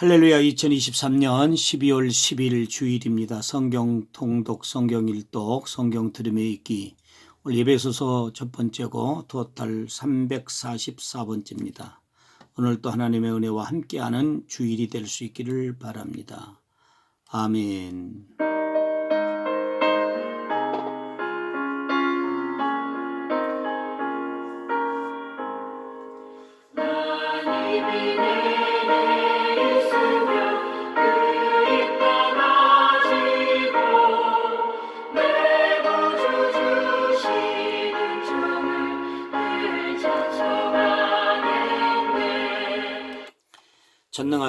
할렐루야 2023년 12월 10일 주일입니다. 성경 통독, 성경 일독, 성경 들음에 읽기. 오늘 예배소서 첫 번째고 토탈 344번째입니다. 오늘 또 하나님의 은혜와 함께하는 주일이 될 수 있기를 바랍니다. 아멘.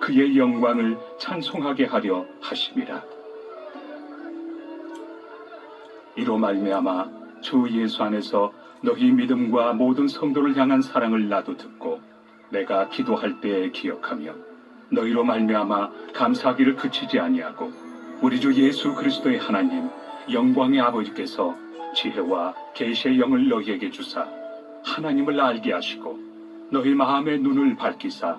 그의 영광을 찬송하게 하려 하심이라. 이로 말미암아 주 예수 안에서 너희 믿음과 모든 성도를 향한 사랑을 나도 듣고 내가 기도할 때에 기억하며 너희로 말미암아 감사하기를 그치지 아니하고 우리 주 예수 그리스도의 하나님 영광의 아버지께서 지혜와 계시의 영을 너희에게 주사 하나님을 알게 하시고 너희 마음의 눈을 밝히사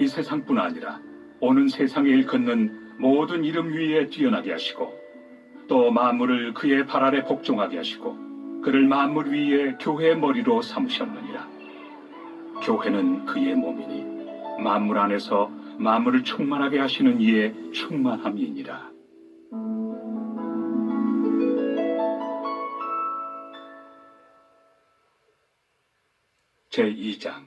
이 세상뿐 아니라 오는 세상에 일컫는 모든 이름 위에 뛰어나게 하시고 또 만물을 그의 발 아래 복종하게 하시고 그를 만물 위에 교회의 머리로 삼으셨느니라. 교회는 그의 몸이니 만물 안에서 만물을 충만하게 하시는 이의 충만함이니라. 제2장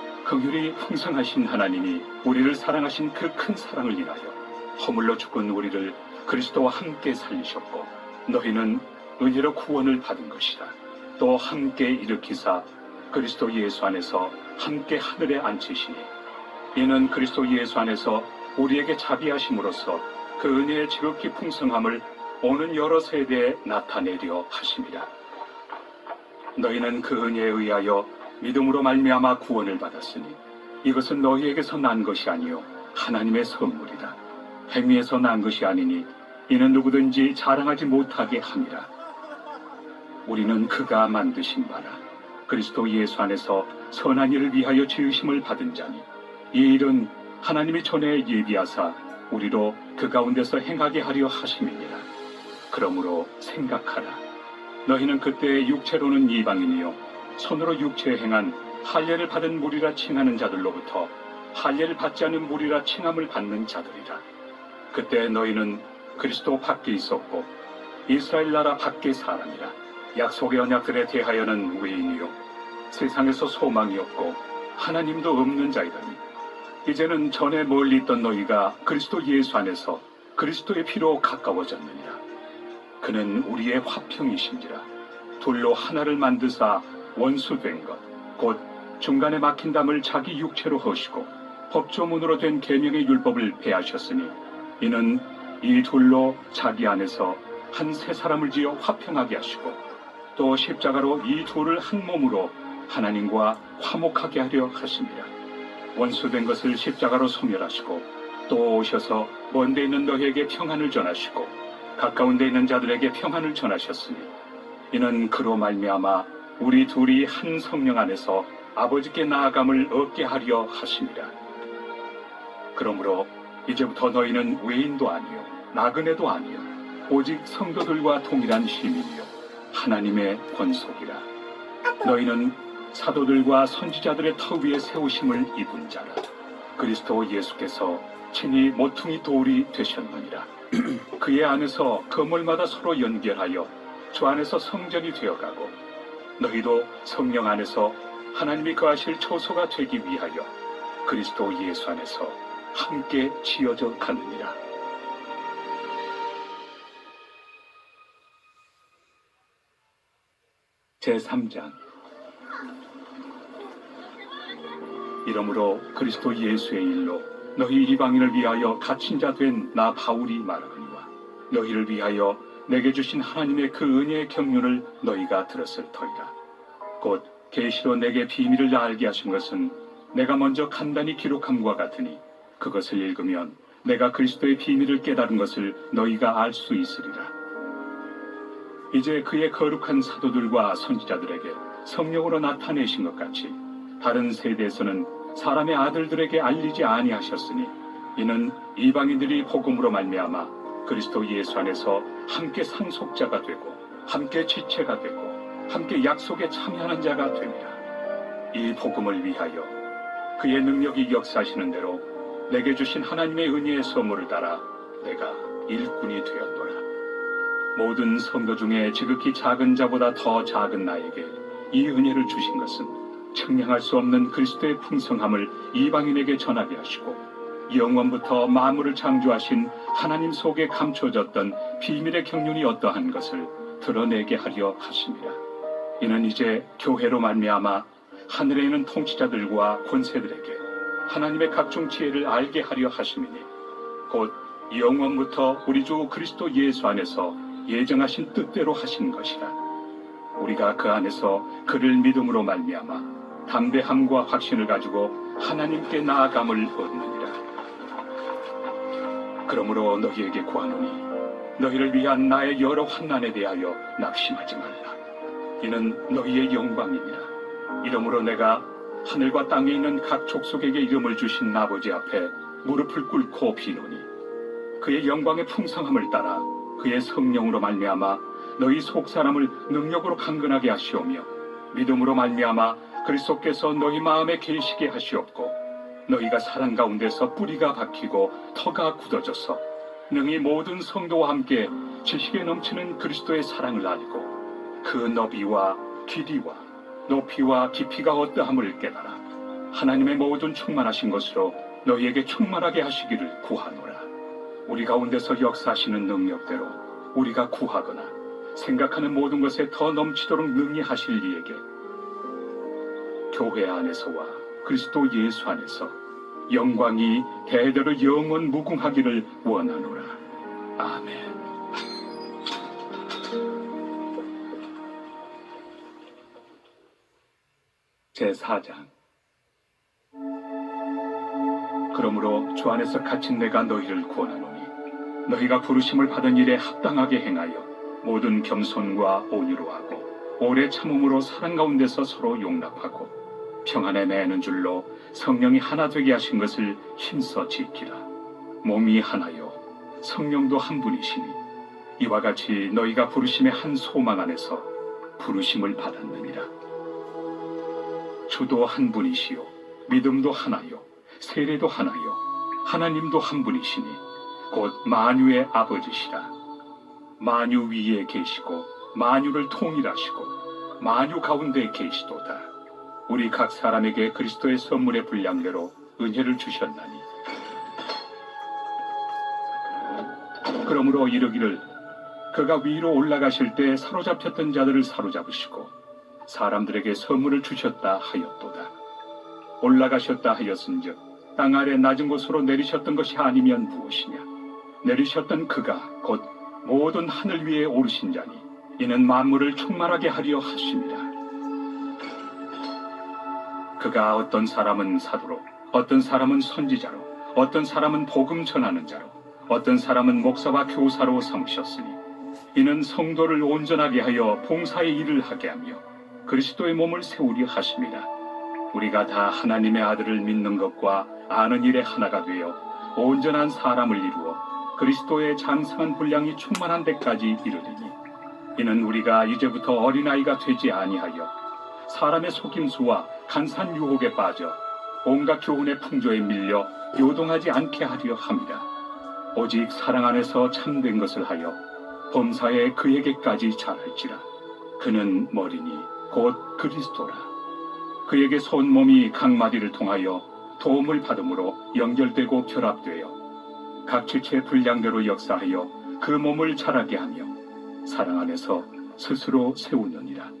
긍휼이 풍성하신 하나님이 우리를 사랑하신 그 큰 사랑을 인하여 허물로 죽은 우리를 그리스도와 함께 살리셨고 너희는 은혜로 구원을 받은 것이라. 또 함께 일으키사 그리스도 예수 안에서 함께 하늘에 앉히시니 이는 그리스도 예수 안에서 우리에게 자비하심으로써 그 은혜의 지극히 풍성함을 오는 여러 세대에 나타내려 하심이라. 너희는 그 은혜에 의하여 믿음으로 말미암아 구원을 받았으니 이것은 너희에게서 난 것이 아니요 하나님의 선물이다. 행위에서 난 것이 아니니 이는 누구든지 자랑하지 못하게 함이라. 우리는 그가 만드신 바라 그리스도 예수 안에서 선한 일을 위하여 지으심을 받은 자니 이 일은 하나님이 전에 예비하사 우리로 그 가운데서 행하게 하려 하심이니라. 그러므로 생각하라. 너희는 그때 육체로는 이방인이요 손으로 육체에 행한 할례를 받은 무리라 칭하는 자들로부터 할례를 받지 않은 무리라 칭함을 받는 자들이라. 그때 너희는 그리스도 밖에 있었고 이스라엘 나라 밖의 사람이라. 약속의 언약들에 대하여는 외인이요. 세상에서 소망이 없고 하나님도 없는 자이더니 이제는 전에 멀리 있던 너희가 그리스도 예수 안에서 그리스도의 피로 가까워졌느니라. 그는 우리의 화평이신지라. 둘로 하나를 만드사 원수된 것 곧 중간에 막힌 담을 자기 육체로 허시고 법조문으로 된 계명의 율법을 폐하셨으니 이는 이 둘로 자기 안에서 한 세 사람을 지어 화평하게 하시고 또 십자가로 이 둘을 한 몸으로 하나님과 화목하게 하려 하심이라 원수된 것을 십자가로 소멸하시고 또 오셔서 먼데 있는 너희에게 평안을 전하시고 가까운 데 있는 자들에게 평안을 전하셨으니 이는 그로 말미암아 우리 둘이 한 성령 안에서 아버지께 나아감을 얻게 하려 하심이라 그러므로 이제부터 너희는 외인도 아니요 나그네도 아니요 오직 성도들과 동일한 시민이요 하나님의 권속이라. 너희는 사도들과 선지자들의 터 위에 세우심을 입은 자라. 그리스도 예수께서 친히 모퉁이 돌이 되셨느니라. 그의 안에서 건물마다 서로 연결하여 주 안에서 성전이 되어가고 너희도 성령 안에서 하나님이 거하실 초소가 되기 위하여 그리스도 예수 안에서 함께 지어져 가느니라. 제3장 이러므로 그리스도 예수의 일로 너희 이방인을 위하여 갇힌 자 된 나 바울이 말하거니와 너희를 위하여 내게 주신 하나님의 그 은혜의 경륜을 너희가 들었을 터이라. 곧 계시로 내게 비밀을 알게 하신 것은 내가 먼저 간단히 기록함과 같으니 그것을 읽으면 내가 그리스도의 비밀을 깨달은 것을 너희가 알 수 있으리라. 이제 그의 거룩한 사도들과 선지자들에게 성령으로 나타내신 것 같이 다른 세대에서는 사람의 아들들에게 알리지 아니하셨으니 이는 이방인들이 복음으로 말미암아 그리스도 예수 안에서 함께 상속자가 되고 함께 지체가 되고 함께 약속에 참여하는 자가 됩니다. 이 복음을 위하여 그의 능력이 역사하시는 대로 내게 주신 하나님의 은혜의 선물을 따라 내가 일꾼이 되었노라. 모든 성도 중에 지극히 작은 자보다 더 작은 나에게 이 은혜를 주신 것은 측량할 수 없는 그리스도의 풍성함을 이방인에게 전하게 하시고 영원부터 만물을 창조하신 하나님 속에 감춰졌던 비밀의 경륜이 어떠한 것을 드러내게 하려 하심이라. 이는 이제 교회로 말미암아 하늘에 있는 통치자들과 권세들에게 하나님의 각종 지혜를 알게 하려 하심이니 곧 영원부터 우리 주 그리스도 예수 안에서 예정하신 뜻대로 하신 것이라 우리가 그 안에서 그를 믿음으로 말미암아 담대함과 확신을 가지고 하나님께 나아감을 얻느니라 그러므로 너희에게 구하노니 너희를 위한 나의 여러 환난에 대하여 낙심하지 말라. 이는 너희의 영광이니라. 이러므로 내가 하늘과 땅에 있는 각 족속에게 이름을 주신 아버지 앞에 무릎을 꿇고 비노니 그의 영광의 풍성함을 따라 그의 성령으로 말미암아 너희 속 사람을 능력으로 강건하게 하시오며 믿음으로 말미암아 그리스도께서 너희 마음에 계시게 하시옵고 너희가 사랑 가운데서 뿌리가 박히고 터가 굳어져서 능히 모든 성도와 함께 지식에 넘치는 그리스도의 사랑을 알고 그 너비와 길이와 높이와 깊이가 어떠함을 깨달아 하나님의 모든 충만하신 것으로 너희에게 충만하게 하시기를 구하노라. 우리 가운데서 역사하시는 능력대로 우리가 구하거나 생각하는 모든 것에 더 넘치도록 능히 하실 이에게 교회 안에서와 그리스도 예수 안에서 영광이 대대로 영원 무궁하기를 원하노라. 아멘. 제4장 그러므로 주 안에서 갇힌 내가 너희를 구원하노니 너희가 부르심을 받은 일에 합당하게 행하여 모든 겸손과 온유로 하고 오래 참음으로 사랑 가운데서 서로 용납하고 평안에 매는 줄로 성령이 하나 되게 하신 것을 힘써 지키라. 몸이 하나요. 성령도 한 분이시니 이와 같이 너희가 부르심의 한 소망 안에서 부르심을 받았느니라. 주도 한 분이시요. 믿음도 하나요. 세례도 하나요. 하나님도 한 분이시니 곧 만유의 아버지시라. 만유 위에 계시고 만유를 통일하시고 만유 가운데 계시도다 우리 각 사람에게 그리스도의 선물의 분량대로 은혜를 주셨나니. 그러므로 이르기를 그가 위로 올라가실 때 사로잡혔던 자들을 사로잡으시고 사람들에게 선물을 주셨다 하였도다. 올라가셨다 하였은즉 땅 아래 낮은 곳으로 내리셨던 것이 아니면 무엇이냐? 내리셨던 그가 곧 모든 하늘 위에 오르신 자니 이는 만물을 충만하게 하려 하심이라 그가 어떤 사람은 사도로 어떤 사람은 선지자로 어떤 사람은 복음 전하는 자로 어떤 사람은 목사와 교사로 삼으셨으니 이는 성도를 온전하게 하여 봉사의 일을 하게 하며 그리스도의 몸을 세우려 하심이라 우리가 다 하나님의 아들을 믿는 것과 아는 일에 하나가 되어 온전한 사람을 이루어 그리스도의 장성한 분량이 충만한 데까지 이르리니 이는 우리가 이제부터 어린아이가 되지 아니하여 사람의 속임수와 간산 유혹에 빠져 온갖 교훈의 풍조에 밀려 요동하지 않게 하려 함이라 오직 사랑 안에서 참된 것을 하여 범사에 그에게까지 잘할지라. 그는 머리니 곧 그리스도라. 그에게 손몸이 각 마디를 통하여 도움을 받음으로 연결되고 결합되어 각 지체의 분량대로 역사하여 그 몸을 자라게 하며 사랑 안에서 스스로 세우느니라.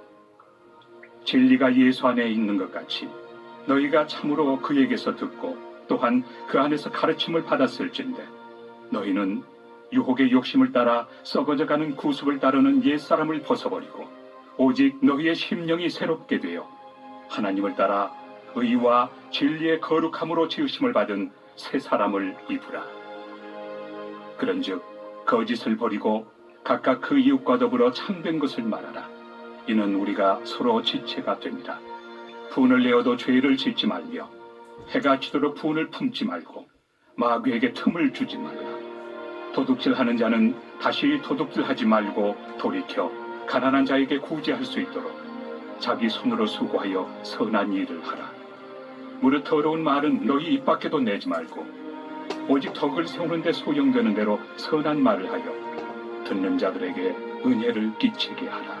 진리가 예수 안에 있는 것 같이 너희가 참으로 그에게서 듣고 또한 그 안에서 가르침을 받았을진데 너희는 유혹의 욕심을 따라 썩어져가는 구습을 따르는 옛사람을 벗어버리고 오직 너희의 심령이 새롭게 되어 하나님을 따라 의와 진리의 거룩함으로 지으심을 받은 새 사람을 입으라. 그런즉 거짓을 버리고 각각 그 이웃과 더불어 참된 것을 말하라. 이는 우리가 서로 지체가 됩니다. 분을 내어도 죄를 짓지 말며 해가 지도록 분을 품지 말고 마귀에게 틈을 주지 말라. 도둑질하는 자는 다시 도둑질하지 말고 돌이켜 가난한 자에게 구제할 수 있도록 자기 손으로 수고하여 선한 일을 하라. 무릇 더러운 말은 너희 입 밖에도 내지 말고 오직 덕을 세우는데 소용되는 대로 선한 말을 하여 듣는 자들에게 은혜를 끼치게 하라.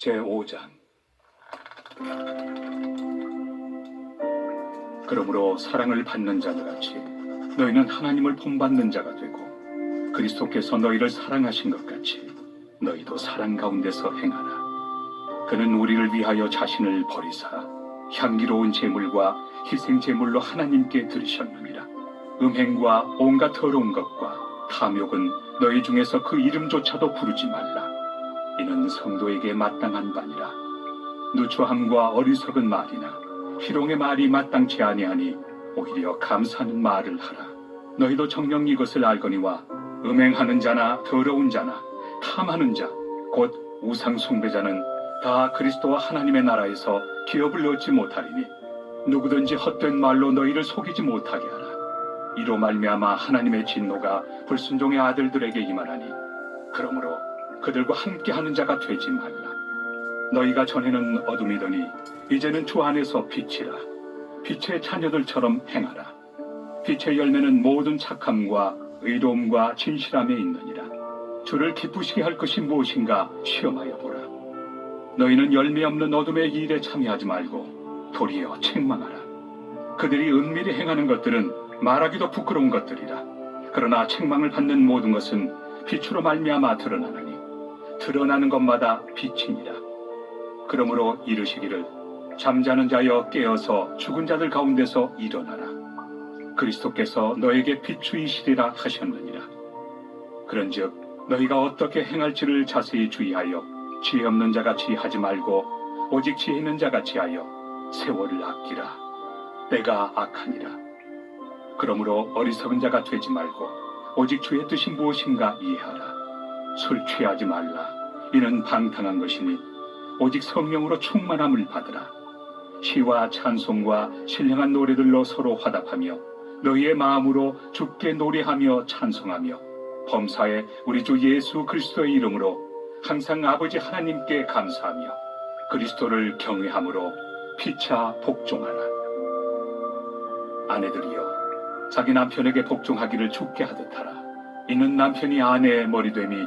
제 5장 그러므로 사랑을 받는 자들 같이 너희는 하나님을 본받는 자가 되고 그리스도께서 너희를 사랑하신 것 같이 너희도 사랑 가운데서 행하라. 그는 우리를 위하여 자신을 버리사 향기로운 제물과 희생 제물로 하나님께 드리셨느니라. 음행과 온갖 더러운 것과 탐욕은 너희 중에서 그 이름조차도 부르지 말라. 이는 성도에게 마땅한 바니라. 누추함과 어리석은 말이나 희롱의 말이 마땅치 아니하니 오히려 감사하는 말을 하라. 너희도 정녕 이것을 알거니와 음행하는 자나 더러운 자나 탐하는 자, 곧 우상 숭배자는 다 그리스도와 하나님의 나라에서 기업을 얻지 못하리니 누구든지 헛된 말로 너희를 속이지 못하게 하라. 이로 말미암아 하나님의 진노가 불순종의 아들들에게 임하나니 그러므로 그들과 함께하는 자가 되지 말라. 너희가 전에는 어둠이더니 이제는 주 안에서 빛이라. 빛의 자녀들처럼 행하라. 빛의 열매는 모든 착함과 의로움과 진실함에 있느니라. 주를 기쁘시게 할 것이 무엇인가 시험하여 보라. 너희는 열매 없는 어둠의 일에 참여하지 말고 도리어 책망하라. 그들이 은밀히 행하는 것들은 말하기도 부끄러운 것들이라. 그러나 책망을 받는 모든 것은 빛으로 말미암아 드러나나니 드러나는 것마다 빛이니라. 그러므로 이르시기를 잠자는 자여 깨어서 죽은 자들 가운데서 일어나라. 그리스도께서 너에게 비추이시리라 하셨느니라. 그런즉 너희가 어떻게 행할지를 자세히 주의하여 지혜 없는 자같이 하지 말고 오직 지혜 있는 자같이 하여 세월을 아끼라. 때가 악하니라. 그러므로 어리석은 자가 되지 말고 오직 주의 뜻이 무엇인가 이해하라. 술 취하지 말라. 이는 방탕한 것이니 오직 성령으로 충만함을 받으라. 시와 찬송과 신령한 노래들로 서로 화답하며 너희의 마음으로 주께 노래하며 찬송하며 범사에 우리 주 예수 그리스도의 이름으로 항상 아버지 하나님께 감사하며 그리스도를 경외함으로 피차 복종하라. 아내들이여 자기 남편에게 복종하기를 죽게 하듯 하라. 이는 남편이 아내의 머리됨이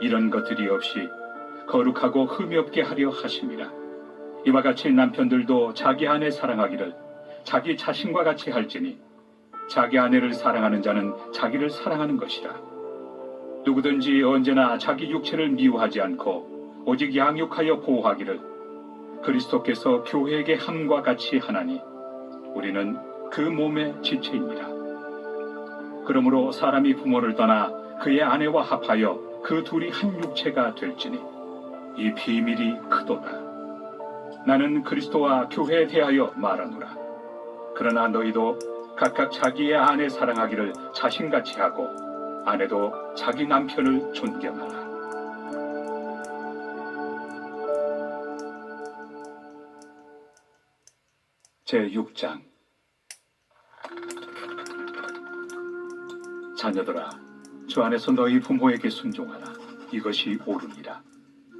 이런 것들이 없이 거룩하고 흠이 없게 하려 하심이라. 이와 같이 남편들도 자기 아내 사랑하기를 자기 자신과 같이 할지니 자기 아내를 사랑하는 자는 자기를 사랑하는 것이라. 누구든지 언제나 자기 육체를 미워하지 않고 오직 양육하여 보호하기를 그리스도께서 교회에게 함과 같이 하나니 우리는 그 몸의 지체입니다. 그러므로 사람이 부모를 떠나 그의 아내와 합하여 그 둘이 한 육체가 될지니 이 비밀이 크도다. 나는 그리스도와 교회에 대하여 말하노라. 그러나 너희도 각각 자기의 아내 사랑하기를 자신같이 하고 아내도 자기 남편을 존경하라. 제 6장 자녀들아 주 안에서 너희 부모에게 순종하라 이것이 옳으니라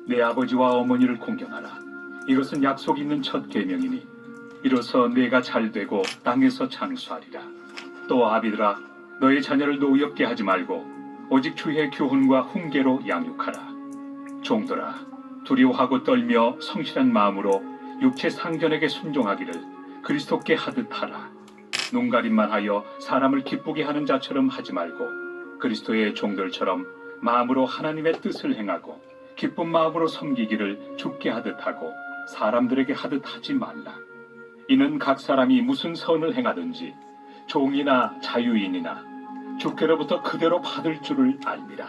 내 아버지와 어머니를 공경하라 이것은 약속 있는 첫 계명이니 이로써 내가 잘되고 땅에서 장수하리라 또 아비들아 너희 자녀를 노엽게 하지 말고 오직 주의 교훈과 훈계로 양육하라. 종들아, 두려워하고 떨며 성실한 마음으로 육체 상전에게 순종하기를 그리스도께 하듯 하라. 눈가림만 하여 사람을 기쁘게 하는 자처럼 하지 말고 그리스도의 종들처럼 마음으로 하나님의 뜻을 행하고 기쁜 마음으로 섬기기를 죽게 하듯 하고 사람들에게 하듯 하지 말라. 이는 각 사람이 무슨 선을 행하든지 종이나 자유인이나 주께로부터 그대로 받을 줄을 알미라.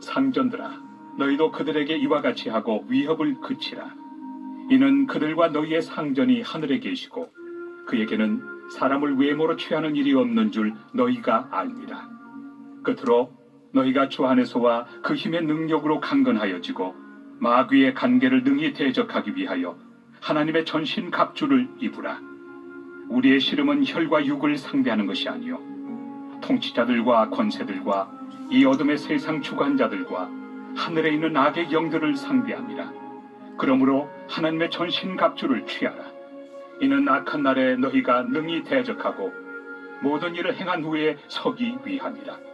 상전들아, 너희도 그들에게 이와 같이 하고 위협을 그치라. 이는 그들과 너희의 상전이 하늘에 계시고 그에게는 사람을 외모로 취하는 일이 없는 줄 너희가 알미라. 끝으로 너희가 주 안에서와 그 힘의 능력으로 강건하여지고 마귀의 관계를 능히 대적하기 위하여 하나님의 전신 갑주를 입으라. 우리의 씨름은 혈과 육을 상대하는 것이 아니요 통치자들과 권세들과 이 어둠의 세상 주관자들과 하늘에 있는 악의 영들을 상대함이라. 그러므로 하나님의 전신 갑주를 취하라. 이는 악한 날에 너희가 능히 대적하고 모든 일을 행한 후에 서기 위함이라.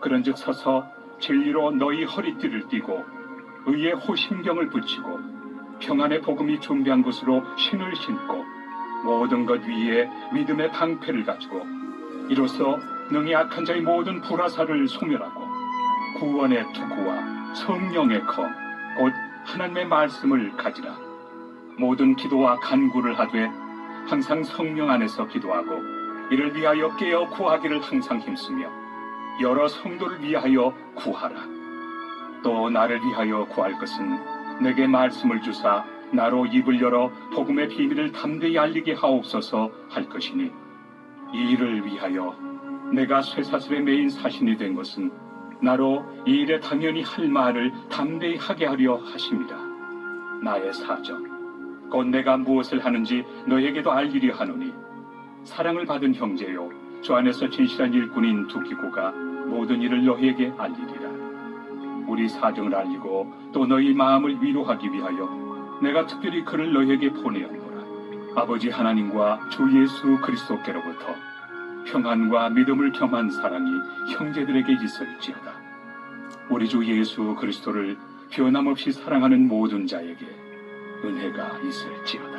그런즉 서서 진리로 너희 허리띠를 띠고 의의 호심경을 붙이고 평안의 복음이 준비한 곳으로 신을 신고 모든 것 위에 믿음의 방패를 가지고 이로써 능히 악한 자의 모든 불화사를 소멸하고 구원의 투구와 성령의 검, 곧 하나님의 말씀을 가지라. 모든 기도와 간구를 하되 항상 성령 안에서 기도하고 이를 위하여 깨어 구하기를 항상 힘쓰며 여러 성도를 위하여 구하라. 또 나를 위하여 구할 것은 내게 말씀을 주사 나로 입을 열어 복음의 비밀을 담대히 알리게 하옵소서 할 것이니 이 일을 위하여 내가 쇠사슬의 메인 사신이 된 것은 나로 이 일에 당연히 할 말을 담대히 하게 하려 하십니다. 나의 사정, 곧 내가 무엇을 하는지 너에게도 알리려 하노니 사랑을 받은 형제요, 주 안에서 진실한 일꾼인 두기고가 모든 일을 너희에게 알리리라. 우리 사정을 알리고 또 너희 마음을 위로하기 위하여 내가 특별히 그를 너희에게 보내었노라. 아버지 하나님과 주 예수 그리스도께로부터 평안과 믿음을 겸한 사랑이 형제들에게 있을지어다. 우리 주 예수 그리스도를 변함없이 사랑하는 모든 자에게 은혜가 있을지어다.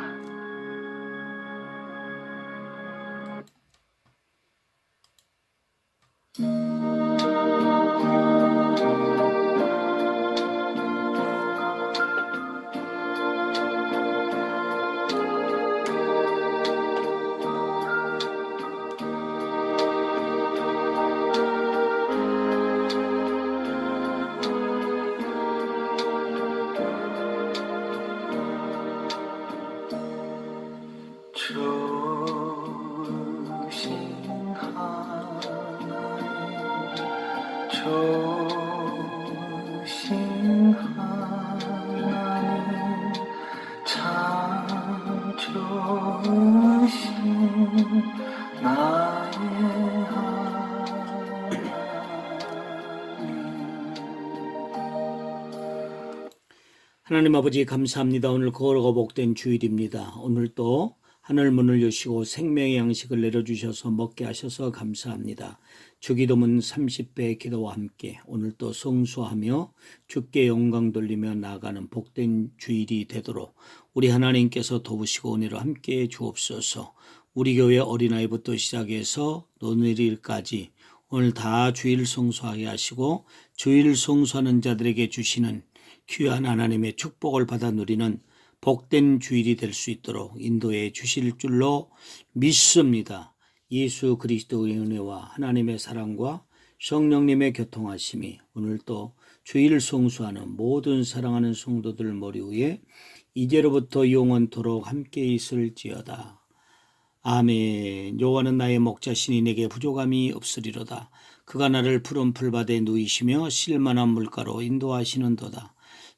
하나님 아버지 감사합니다. 오늘 거룩하고 복된 주일입니다. 오늘 또 하늘 문을 여시고 생명의 양식을 내려주셔서 먹게 하셔서 감사합니다. 주기도문 30배의 기도와 함께 오늘 또 성수하며 주께 영광 돌리며 나아가는 복된 주일이 되도록 우리 하나님께서 도우시고 오늘을 함께 주옵소서 우리 교회 어린아이부터 시작해서 노내일까지 오늘 다 주일 성수하게 하시고 주일 성수하는 자들에게 주시는 귀한 하나님의 축복을 받아 누리는 복된 주일이 될 수 있도록 인도해 주실 줄로 믿습니다. 예수 그리스도의 은혜와 하나님의 사랑과 성령님의 교통하심이 오늘 또 주일 성수하는 모든 사랑하는 성도들 머리 위에 이제로부터 영원토록 함께 있을지어다. 아멘. 여호와는 나의 목자시니 내게 부족함이 없으리로다. 그가 나를 푸른 풀밭에 누이시며 실만한 물가로 인도하시는도다.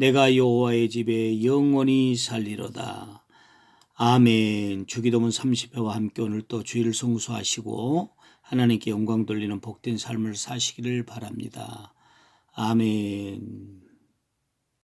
내가 여호와의 집에 영원히 살리로다. 아멘. 주기도문 30회와 함께 오늘 또 주일을 성수하시고 하나님께 영광 돌리는 복된 삶을 사시기를 바랍니다. 아멘.